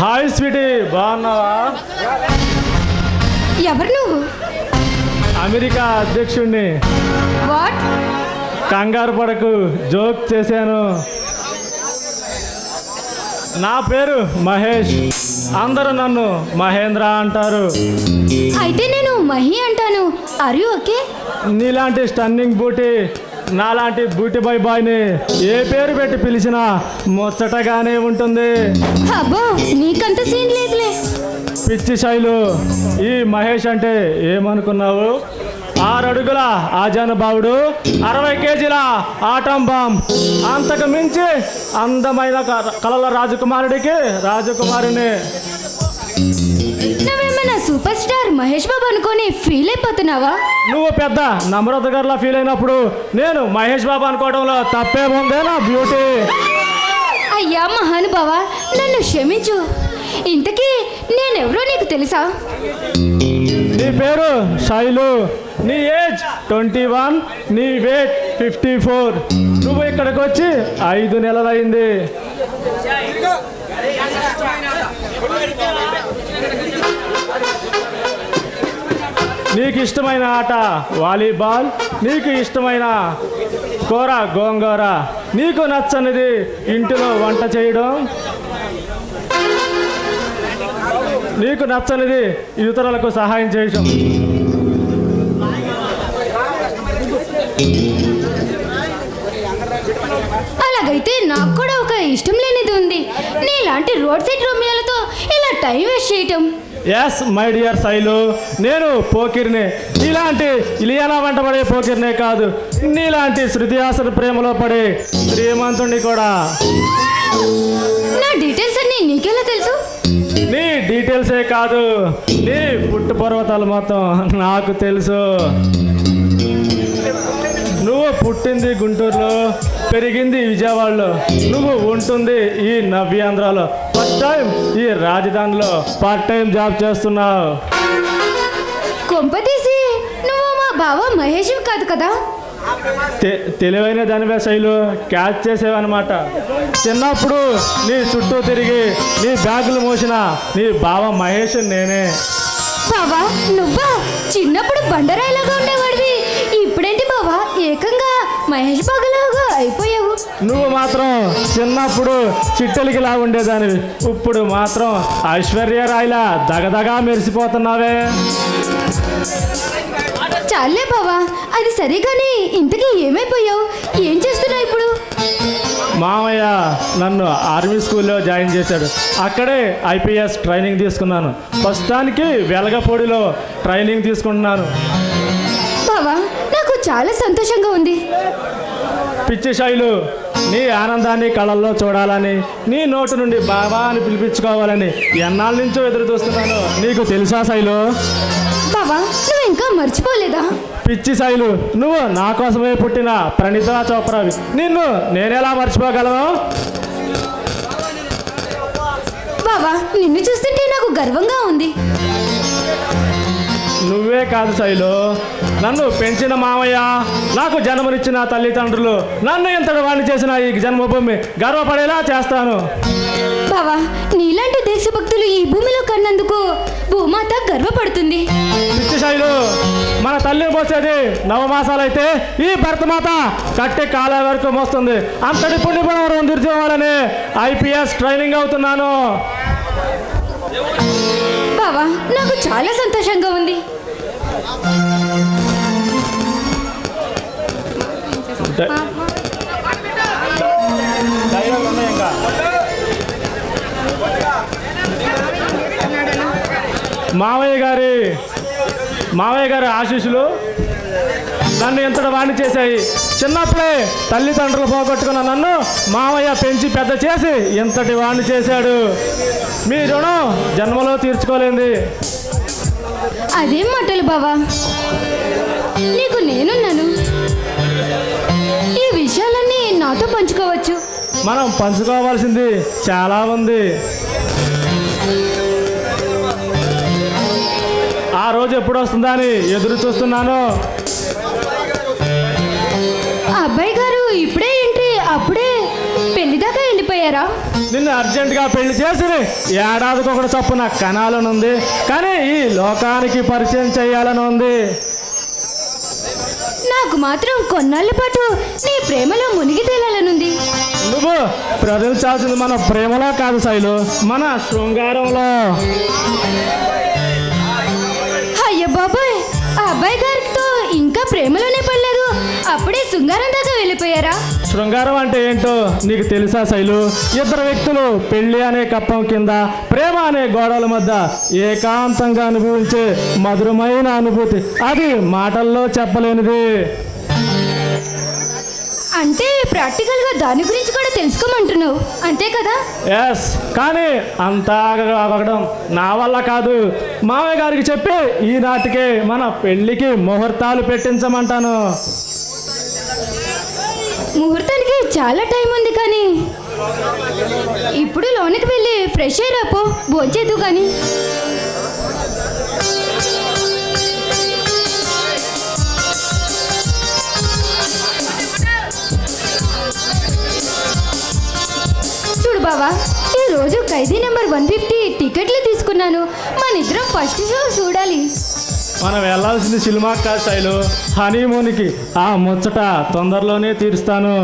Sweety బాగున్నావా? ఎవరు నువ్వు? అమెరికా అధ్యక్షుడిని వాట్? కంగారు పడకు జోక్ చేశాను. నా పేరు మహేష్. అందరూ నన్ను మహేంద్ర అంటారు. అయితే నేను మహి అంటాను. అరు ఓకే నీలాంటి స్టన్నింగ్ బూటీ నాలాంటి బూటీ బాయ్ బాయ్ని ఏ పేరు పెట్టి పిలిచినా ముచ్చటగానే ఉంటుంది. అబ్బో నీకంత సీన్ లేదులే. పిచ్చి శైలు ఈ మహేష్ అంటే ఏమనుకున్నావు? ఆరు అడుగుల ఆజానుభావుడు అరవై కేజీల ఆటం బాంబ్ అంతకు మించి అందమైన క- కలల రాజకుమారుడికి రాజకుమారిని సూపర్ స్టార్ మహేష్ బాబు అనుకొని ఫీల్ అయిపోతున్నావా? నువ్వు పెద్ద నమ్రత గారిలా ఫీల్ అయినప్పుడు నేను మహేష్ బాబు అనుకోవడంలో తప్పేముందే నా బ్యూటీ. అయ్యా మహానుభావ నన్ను క్షమించు. ఇంతకీ నేనెవరో నీకు తెలుసా? నీ పేరు శైలు నీ ఏజ్ ట్వంటీ వన్ నీ వెయిట్ ఫిఫ్టీ ఫోర్. నువ్వు ఇక్కడికి వచ్చి ఐదు నెలలైంది. నీకు ఇష్టమైన ఆట వాలీబాల్ నీకు ఇష్టమైన కూర గోంగూర. నీకు నచ్చనిది ఇంటిలో వంట చేయడం. నీకు నచ్చనిది ఇతరులకు సహాయం చేయడం. అలాగైతే నాకు కూడా ఒక ఇష్టం లేనిది ఉంది. నీలాంటి రోడ్ సైడ్ రోమియాలతో ఇలా టైం వేస్ట్ చేయటం. ఎస్ మై డియర్ శైలు నేను పోకిర్ని. నీలాంటి ఇలియానా వెంట పడే పోకిర్నే కాదు. నీలాంటి శృతి హాసన్ ప్రేమలో పడే శ్రీమంతుణ్ణి కూడా. నా డీటెయిల్స్ అన్నీ నీకెలా తెలుసు? నీ డీటెయిల్సే కాదు. నీ పుట్టు పర్వతాలు మొత్తం నాకు తెలుసు. నువ్వు పుట్టింది గుంటూరులో పెరిగింది విజయవాడలో. నువ్వు ఉంటుంది ఈ నవ్యాంధ్రలో. ఫస్ట్ టైం ఈ రాజధానిలో పార్ట్ టైం జాబ్ చేస్తున్నావు. కొంపతీసి నువ్వు మా బావ మహేష్ కాదు కదా? తె- తెలివైన దానివే శైలు క్యాచ్ చేసేవన్నమాట. చిన్నప్పుడు నీ చుట్టూ తిరిగి నీ బ్యాగులు మోసిన నీ బావ మహేష్ నేనే. బావా నువ్వా? చిన్నప్పుడు బండరాయిలాగా ఉండేవాడివి. ఇప్పుడేంటి బావా? ఏకంగా మహేష్ బాగులాగా అయిపోయావు? నువ్వు మాత్రం చిన్నప్పుడు చిట్టెలికి లా ఉండేదానివి. ఇప్పుడు మాత్రం ఐశ్వర్య రాయిలా దగదగా మెరిసిపోతున్నావే. చాలే బావా అది సరే కానీ ఇంతకీ ఏమైపోయావు? ఏం చేస్తున్నావు ఇప్పుడు? మామయ్య నన్ను ఆర్మీ స్కూల్లో జాయిన్ చేశాడు. అక్కడే ఐపీఎస్ ట్రైనింగ్ తీసుకున్నాను. ప్రస్తుతానికి వెలగపూడిలో ట్రైనింగ్ తీసుకుంటున్నాను. బావా నాకు చాలా సంతోషంగా ఉంది. పిచ్చి శైలు. నీ ఆనందాన్ని కళల్లో చూడాలని నీ నోటు నుండి బాబా అని పిలిపించుకోవాలని ఎన్నాళ్ళ నుంచో ఎదురు చూస్తున్నాను. నీకు తెలుసా శైలు? బావా నువ్వు ఇంకా మర్చిపోలేదా? పిచ్చి శైలు నువ్వు నా కోసమే పుట్టిన ప్రణీత చోప్రావి. నిన్ను నేనెలా మర్చిపోగలను? బావా నిన్ను చూస్తుంటే నాకు గర్వంగా ఉంది. నువ్వే కాదు శైలు. నన్ను పెంచిన మామయ్య నాకు జన్మనిచ్చిన తల్లిదండ్రులు నన్ను ఇంతటి వాడిని చేసిన ఈ జన్మభూమి గర్వపడేలా చేస్తాను. బావా నీలాంటి దేశభక్తులు ఈ భూమిలో కన్నందుకు భూమాత గర్వపడుతుంది. పిచ్చి శైలు మన తల్లి పోసేది నవమాసాలైతే ఈ భరతమాత కట్టి కాల వరకు మోస్తుంది. అంతటి పుణ్యపరం తీర్చుకోవాలని ఐపీఎస్ ట్రైనింగ్ అవుతున్నాను. బావా నాకు చాలా సంతోషంగా ఉంది. మావయ్య గారి మావయ్య గారి ఆశీస్సులు నన్ను ఎంతటి వాణ్ణి చేశాయి. చిన్నప్పుడే తల్లిదండ్రులు పోగొట్టుకున్న నన్ను మావయ్య పెంచి పెద్ద చేసి ఎంతటి వాణి చేశాడు. మీ రుణం జన్మలో తీర్చుకోలేంది. అదేం మాటలు బావా? నీకు నేనున్నాను. ఈ విషయాలన్నీ నాతో పంచుకోవచ్చు. మనం పంచుకోవాల్సింది చాలా ఉంది. ఆ రోజు ఎప్పుడు వస్తుందా అని ఎదురు చూస్తున్నాను. గారు ఇప్పుడే ఏంటి అప్పుడే పెళ్ళి నిన్ను చేసి ఏడాదికి ఒకటి చొప్పున కనాలని ఉంది కానీ ఈ లోకానికి పరిచయం చేయాలని ఉంది నాకు మాత్రం కొన్నాళ్ళ పాటు నీ ప్రేమలో మునిగి తేలాలనుంది. నువ్వు ప్రదర్శించాల్సింది మన ప్రేమలో కాదు శైలు మన శృంగారంలో. అయ్య బాబాయ్ ఆ అబ్బాయి గారితో ఇంకా ప్రేమలోనే పడలేదు. అప్పుడే శృంగారం దాకా వెళ్ళిపోయారా? శృంగారం అంటే ఏంటో నీకు తెలుసా శైలు? ఇద్దరు వ్యక్తులు పెళ్ళి అనే కప్పం కింద ప్రేమ అనే గోడల మధ్య ఏకాంతంగా అనుభవించే మధురమైన అనుభూతి. అది మాటల్లో చెప్పలేనిది. అంటే ప్రాక్టికల్గా దాని గురించి కూడా తెలుసుకోమంటున్నావు. అంతే కదా? ఎస్ కానీ అంతా అవ్వడం నా వల్ల కాదు. మామయ్య గారికి చెప్పి ఈనాటికే మన పెళ్ళికి ముహూర్తాలు పెట్టించమంటాను. ముహూర్తానికి చాలా టైం ఉంది కానీ. ఇప్పుడు లోనికి వెళ్ళి ఫ్రెష్ అయ్యి రాపో భోంచేద్దు కానీ. చూడు బావా ఈ రోజు ఖైదీ నెంబర్ వన్ ఫిఫ్టీ టికెట్లు తీసుకున్నాను. మన ఇద్దరం ఫస్ట్ షో చూడాలి. మనం వెళ్ళాల్సింది సినిమా కాదు శైలు. హనీమూన్కి ఆ ముచ్చట తొందరలోనే తీరుస్తాను.